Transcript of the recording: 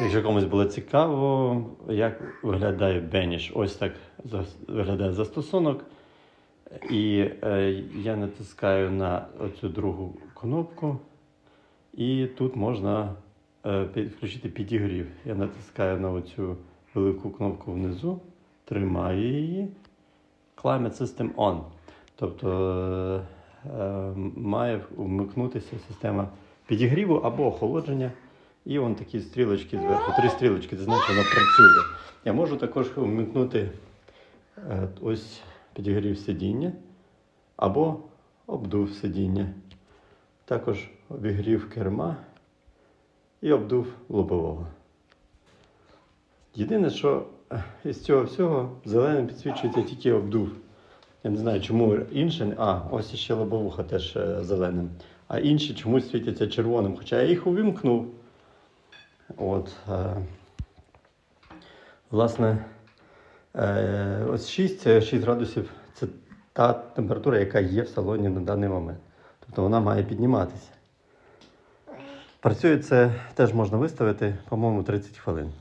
Якщо комусь було цікаво, як виглядає Беніш, ось так виглядає застосунок. І е, я натискаю на оцю другу кнопку, і тут можна е, підключити підігрів. Я натискаю на оцю велику кнопку внизу, тримаю її. Climate System On. Тобто е, має вмикнутися система підігріву або охолодження. І вон такі стрілочки зверху, три стрілочки, це значить воно працює. Я можу також вмикнути е, ось підігрів сидіння або обдув сидіння. Також обігрів керма і обдув лобового. Єдине, що е, із цього всього зеленим підсвічується тільки обдув. Я не знаю, чому інше. А, ось ще лобовуха теж е, зеленим. А інші чомусь світяться червоним, хоча я їх увімкнув. От, е, власне, е, ось 6, е, 6 градусів це та температура, яка є в салоні на даний момент. Тобто вона має підніматися. Працює це теж можна виставити, по-моєму, 30 хвилин.